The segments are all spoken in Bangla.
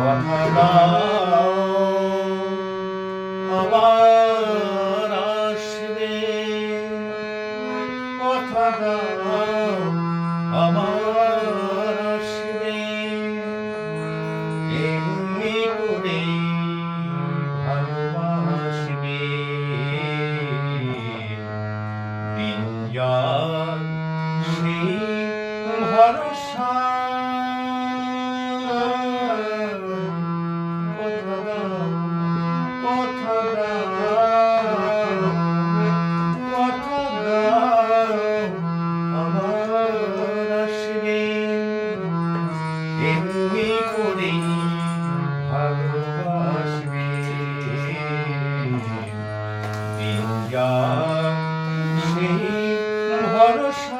Amen. Amen. Amen. ভরসা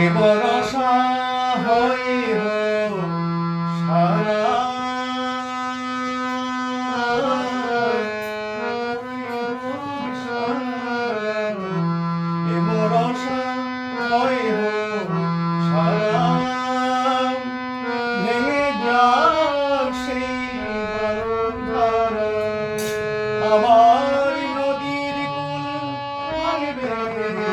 এবার আশা হইব সারা। এবার আশা হইব সারা। ভেঙে যাক সেই আমার নদীর কুল ভাঙবে।